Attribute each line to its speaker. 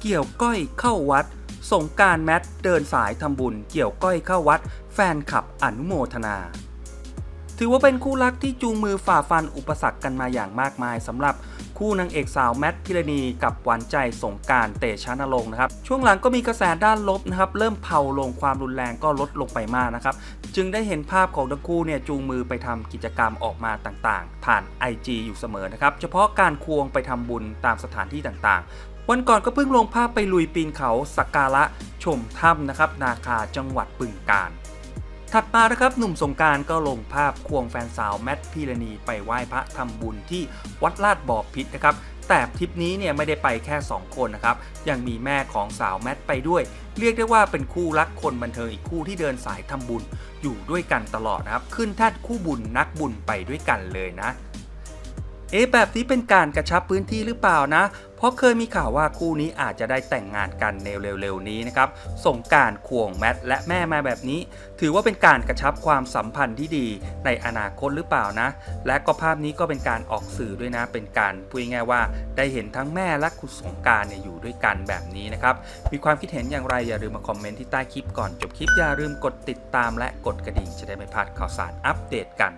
Speaker 1: เกี่ยวก้อยเข้าวัด สงการแมทเดินสายทำบุญ เกี่ยวก้อยเข้าวัด แฟนขับอนุโมทนา ถือว่าเป็นคู่รักที่จูงมือฝ่าฟันอุปสรรคกันมาอย่างมากมายสำหรับคู่นางเอกสาวแมทพิรณีกับหวานใจสงการเตชะนรงค์นะครับ ช่วงหลังก็มีกระแสด้านลบนะครับ เริ่มเผาลงความรุนแรงก็ลดลงไปมากนะครับ จึงได้เห็นภาพของทั้งคู่เนี่ยจูงมือไปทำกิจกรรมออกมาต่างๆ ผ่าน IG อยู่เสมอนะครับ เฉพาะการควงไปทำบุญตามสถานที่ต่างๆ วันก่อนก็เพิ่งลงภาพไปลุยปีนเขาสักการะชมถ้ำนะครับ นาคาจังหวัดบึงกาฬถัดมานะครับหนุ่มสงการก็ลงภาพควงแฟนสาวแมทพีรณีไปไหว้พระทำบุญที่วัดลาดบ่อพิษนะครับแต่ทริปนี้เนี่ยไม่ได้ไปแค่ 2 คนนะครับ ยังมีแม่ของสาวแมทไปด้วย เรียกได้ว่าเป็นคู่รักคนบันเทิงอีกคู่ที่เดินสายทำบุญอยู่ด้วยกันตลอดนะครับ ขึ้นแท่นคู่บุญนักบุญไปด้วยกันเลยนะ เอ๊ะแบบนี้เป็นการกระชับพื้นที่หรือเปล่านะ เพราะเคยมีข่าวว่าคู่นี้อาจจะได้แต่งงานกันในเร็วๆนี้นะครับ สงการควงแมทและแม่มาแบบนี้ ถือว่าเป็นการกระชับความสัมพันธ์ที่ดีในอนาคตหรือเปล่านะ และก็ภาพนี้ก็เป็นการออกสื่อด้วยนะ เป็นการพูดง่ายๆว่า ได้เห็นทั้งแม่และคุณสงการเนี่ยอยู่ด้วยกันแบบนี้นะครับ มีความคิดเห็นอย่างไรอย่าลืมมาคอมเมนต์ที่ใต้คลิปก่อนจบคลิปอย่าลืมกดติดตามและกดกระดิ่งจะได้ไม่พลาดข่าวสารอัปเดตกัน